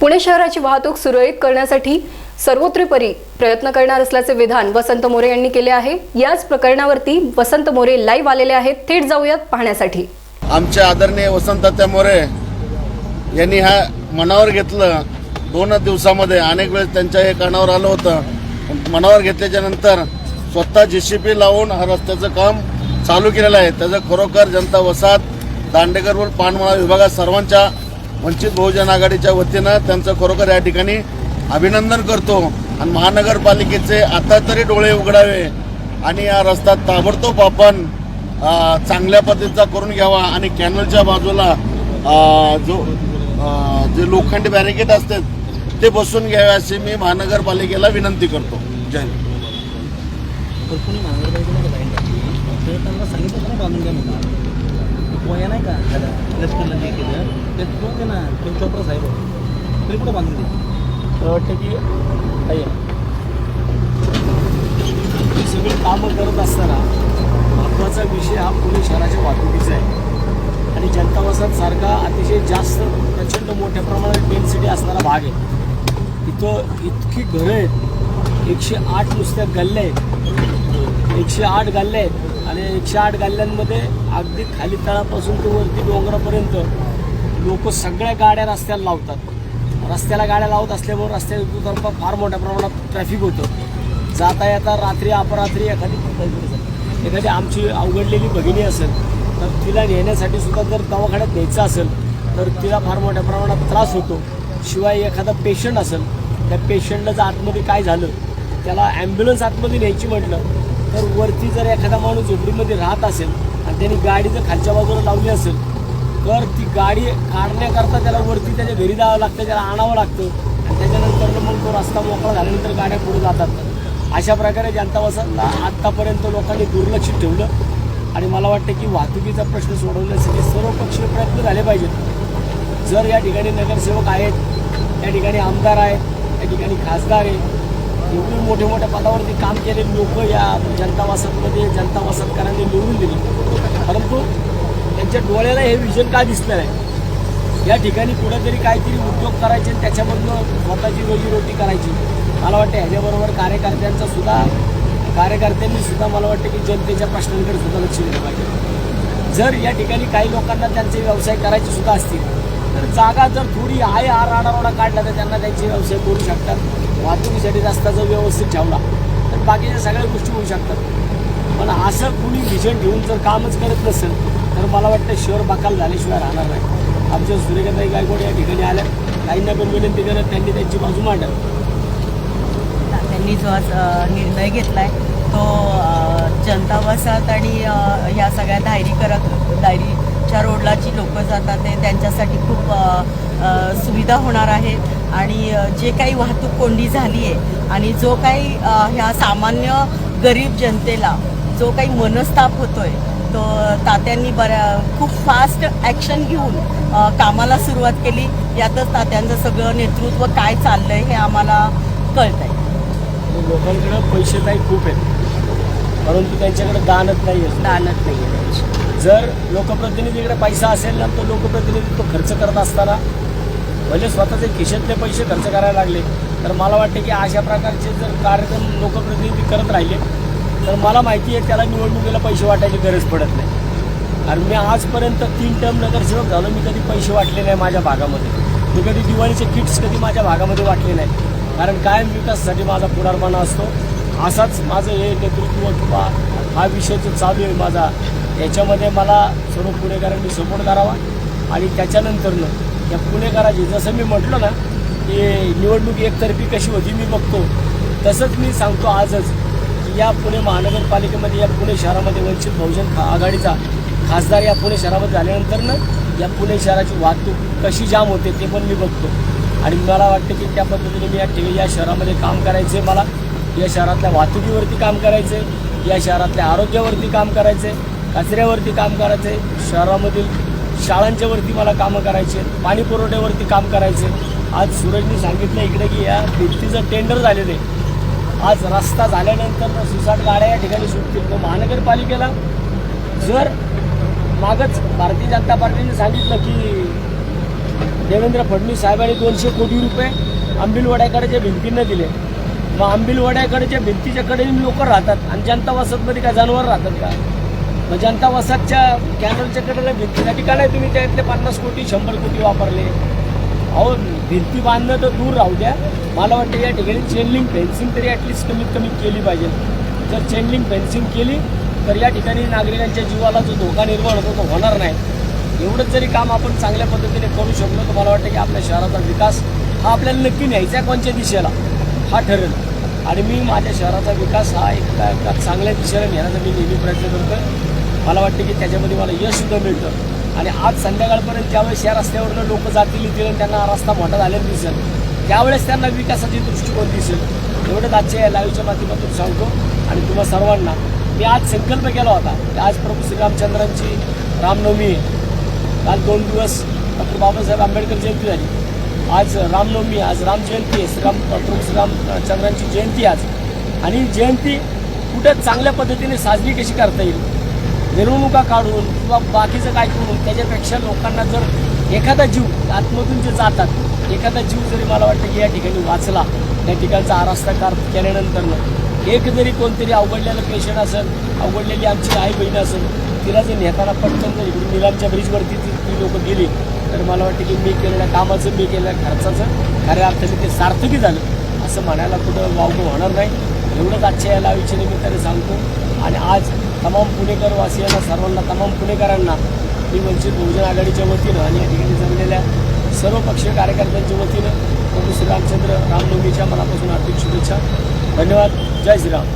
पुणे शहराची वाहतूक सुरळीत करण्यासाठी सर्वोत्रिपरी प्रयत्न करणार असल्याचे विधान वसंत मोरे यांनी केले आहे. याच प्रकरणावरती वसंत मोरे लाईव्ह आलेले आहेत. थेट जाऊयात पाहण्यासाठी. आमचे आदरणीय वसंत मोरे यांनी हा मनावर घेतलं. दोनच दिवसामध्ये अनेक वेळेस त्यांच्या हे कानावर आलं होतं. मनावर घेतल्याच्या नंतर स्वतः जे सी पी लावून हा रस्त्याचं काम चालू केलेलं आहे. त्याचं खरोखर जनता वसाहत दांडेकर पानमळा विभागात सर्वांच्या वंचित बहुजन आघाडीच्या वतीनं त्यांचं खरोखर या ठिकाणी अभिनंदन करतो. आणि महानगरपालिकेचे आता तरी डोळे उघडावे आणि या रस्ता ताबडतोब आपण चांगल्या पद्धतीचा करून घ्यावा आणि कॅनलच्या बाजूला जो जे लोखंडी बॅरिकेड असतात ते बसून घ्यावे अशी मी महानगरपालिकेला विनंती करतो. जय हिंद. का नाही का? लष्करला जे केलं. ते तो ते ना? ते चोपडा साहेब. होते. तरी कुठं बांधून दे तर वाटतं की सगळी कामं करत असताना महत्त्वाचा विषय हा पुणे शहराच्या वाहतुकीचा आहे. आणि जनता वसाहत सारखा अतिशय जास्त प्रचंड मोठ्या प्रमाणात डेन्सिटी असणारा भाग आहे. इथं इतकी घरं आहेत. एकशे आठ नुसत्या गल्ल्या आहेत. एकशे आठ गल्ल्या आहेत. आणि एकशे आठ गल्ल्यांमध्ये अगदी खाली तळापासून ते वरती डोंगरापर्यंत लोक सगळ्या गाड्या रस्त्याला लावतात. रस्त्याला गाड्या लावत असल्यामुळे रस्त्याच्या दुतर्फा फार मोठ्या प्रमाणात ट्रॅफिक होतं. जाता येता रात्री अपरात्री एखादी एखादी आमची अवघडलेली भगिनी असेल तर तिला नेण्यासाठी सुद्धा जर दवाखान्यात न्यायचं असेल तर तिला फार मोठ्या प्रमाणात त्रास होतो. शिवाय एखादा पेशंट असेल त्या पेशंटला जर आतमध्ये काय झालं? त्याला ॲम्ब्युलन्स आतमध्ये न्यायची म्हटलं तर वरती जर एखादा माणूस झोपडीमध्ये राहत असेल आणि त्यांनी गाडी जर खालच्या बाजूला लावली असेल तर ती गाडी काढण्याकरता त्याला वरती त्याच्या घरी जावं लागतं त्याला आणावं लागतं. आणि त्याच्यानंतर मग तो रस्ता मोकळा झाल्यानंतर गाड्या पुढे जातात. अशा प्रकारे जनता आत्तापर्यंत लोकांनी दुर्लक्षित ठेवलं. आणि मला वाटतं की वाहतुकीचा प्रश्न सोडवण्यासाठी सर्वपक्षीय प्रयत्न झाले पाहिजेत. जर या ठिकाणी नगरसेवक आहेत या ठिकाणी आमदार आहेत या ठिकाणी खासदार आहे एवढे मोठे मोठ्या पदावरती काम केलेले लोक या जनता वसाहतमध्ये जनता वसाहतकरांनी निवडून दिली. परंतु त्यांच्या डोळ्याला हे विजन का दिसलं नाही? या ठिकाणी कुठेतरी काहीतरी उद्योग करायचे आणि त्याच्यामधनं स्वतःची रोजीरोटी करायची. मला वाटतं ह्याच्याबरोबर कार्यकर्त्यांचा सुद्धा कार्यकर्त्यांनी सुद्धा मला वाटतं की जनतेच्या प्रश्नांकडे सुद्धा लक्ष दिलं पाहिजे. जर या ठिकाणी काही लोकांना त्यांचे व्यवसाय करायचे सुद्धा असतील तर जागा जर थोडी आहे आर आडारोडा काढला तर त्यांना त्यांचे व्यवसाय करू शकतात. वाहतुकीसाठी रस्ता जर व्यवस्थित ठेवला तर बाकीच्या सगळ्या गोष्टी होऊ शकतात. पण असं कुणी व्हिजन घेऊन जर कामच करत नसेल तर मला वाटतं शहर बकाल झाल्याशिवाय राहणार नाही. आमच्या सूर्यकांताई गायकवाड या ठिकाणी आल्या काहींना पण विनंती करत त्यांनी त्यांची बाजू मांडत. त्यांनी जो आज निर्णय घेतला आहे तो जनता वसाहत आणि ह्या सगळ्या दायरीकरक दायरीच्या रोडला जी लोक जातात ते त्यांच्यासाठी खूप सुविधा होणार आहे. आणि जे काही वाहतूक कोंडी झाली आहे आणि जो काही ह्या सामान्य गरीब जनतेला जो काही मनस्ताप होतोय तो तात्यांनी बऱ्या खूप फास्ट ॲक्शन घेऊन कामाला सुरुवात केली. यातच तात्यांचं सगळं नेतृत्व काय चाललंय हे आम्हाला कळत आहे लोकांकडे पैसे काही खूप आहेत. परंतु त्यांच्याकडे दानच नाही आहे दानत नाही आहे जर लोकप्रतिनिधीकडे पैसा असेल ना तो लोकप्रतिनिधी तो खर्च करत असताना भले स्वतःचे खिशातले पैसे खर्च करायला लागले तर मला वाटते की अशा प्रकारचे जर कार्यक्रम लोकप्रतिनिधी करत राहिले तर मला माहिती आहे त्याला निवडणुकीला पैसे वाटायची गरज पडत नाही. कारण मी आजपर्यंत तीन टर्म नगरसेवक झालो मी कधी पैसे वाटले नाही माझ्या भागामध्ये. मी कधी दिवाळीचे किट्स कधी माझ्या भागामध्ये वाटले नाही. कारण कायम विकासासाठी माझा पुढारपणा असतो. असाच माझं हे नेतृत्व किंवा हा विषय जो चालू आहे माझा याच्यामध्ये मला सर्व पुणेकरांनी सपोर्ट करावा. आणि त्याच्यानंतरनं या पुणेकराची जसं मी म्हटलं ना की निवडणूक एकतर्फी कशी होती मी बघतो. तसंच मी सांगतो आजच की या पुणे महानगरपालिकेमध्ये या पुणे शहरामध्ये वंचित बहुजन खा आघाडीचा खासदार या पुणे शहरामध्ये झाल्यानंतरनं या पुणे शहराची वाहतूक कशी जाम होते ते पण मी बघतो. आणि मला वाटतं की त्या पद्धतीने मी या ठिकाणी या शहरामध्ये काम करायचं मला. या शहरातल्या वाहतुकीवरती काम करायचं या शहरातल्या आरोग्यावरती काम करायचं कचऱ्यावरती काम करायचं आहे शहरामधील शाळांच्या वरती मला कामं करायचे आहेत पाणी पुरवठ्यावरती काम करायचे. आज सूरजनी सांगितलं इकडे की या भिंतीचं टेंडर झालेलं आहे. आज रस्ता झाल्यानंतर सुसाट गाड्या या ठिकाणी सुटतील. तर महानगरपालिकेला जर मागच भारतीय जनता पार्टीने सांगितलं की देवेंद्र फडणवीस साहेबांनी दोनशे कोटी रुपये अंबिलवाड्याकडेच्या भिंतींना दिले मग आंबिलवाड्याकडेच्या भिंतीच्या कडेने लोक राहतात आणि जनता वसतमध्ये काय जनावर राहतात का? म्हणजे मग जनता वसाहतच्या कॅनलच्या कडेला भिंतीसाठी का नाही तुम्ही त्यातले पन्नास कोटी शंभर कोटी वापरले. अहो भिंती बांधणं तर दूर राहू द्या. मला वाटतं या ठिकाणी चेनलिंग फेन्सिंग तरी ॲटलिस्ट कमीत कमी केली पाहिजे. जर चेनलिंग फेन्सिंग केली तर या ठिकाणी नागरिकांच्या जीवाला जो धोका निर्माण होतो तो होणार नाही. एवढंच जरी काम आपण चांगल्या पद्धतीने करू शकलो तर मला वाटतं की आपल्या शहराचा विकास हा आपल्याला नक्की न्यायचा आहे कोणत्या दिशेला. हा ठरेल. आणि मी माझ्या शहराचा विकास हा एक चांगल्या दिशेला नेण्याचा मी नेहमी प्रयत्न करतो मला वाटतं की त्याच्यामध्ये मला यश सुद्धा मिळतं. आणि आज संध्याकाळपर्यंत ज्यावेळेस या रस्त्यावरनं लोक जातील येतील त्यांना रस्ता मोठा झालेला दिसेल. त्यावेळेस त्यांना विकासाची दृष्टिकोन दिसेल. एवढंच आजच्या या लाईव्हच्या माध्यमातून सांगतो. आणि तुम्हा सर्वांना मी आज संकल्प केला होता की आज प्रभू रामचंद्रांची रामनवमी आहे. काल दोन दिवस डॉक्टर बाबासाहेब आंबेडकर जयंती झाली. आज रामनवमी आज राम जयंती आहे. श्रीराम प्रभू श्रीरामचंद्रांची जयंती आज. आणि जयंती कुठं चांगल्या पद्धतीने साजरी कशी करता येईल मिरवणुका काढून किंवा बाकीचं काय करून त्याच्यापेक्षा लोकांना जर एखादा जीव आतमधून जे जातात एखादा जीव जरी मला वाटतं की या ठिकाणी वाचला त्या ठिकाणचा आरास्ता कार केल्यानंतरनं एक जरी कोणतरी अवघडलेलं पेशंट असेल अवघडलेली आमची आई बहीण असेल तिला जर नेताना पटकन जर इकडून निलामच्या ब्रिजवरती ती ती लोक गेली तर मला वाटतं की मी केलेल्या कामाचं मी केलेल्या खर्चाचं खऱ्या अर्थाने ते सार्थकी झालं असं म्हणायला कुठं वावगं होणार नाही. एवढंच आजच्या या लावीच्या निमित्ताने सांगतो. आणि आज तमाम पुणेकर वासियांना सर्वांना तमाम पुणेकरांना मी वंचित बहुजन आघाडीच्या वतीनं आणि या ठिकाणी जमलेल्या सर्व पक्षीय कार्यकर्त्यांच्या वतीनं प्रभू श्रीरामचंद्र रामनवमीच्या मनापासून हार्दिक शुभेच्छा. धन्यवाद. जय श्रीराम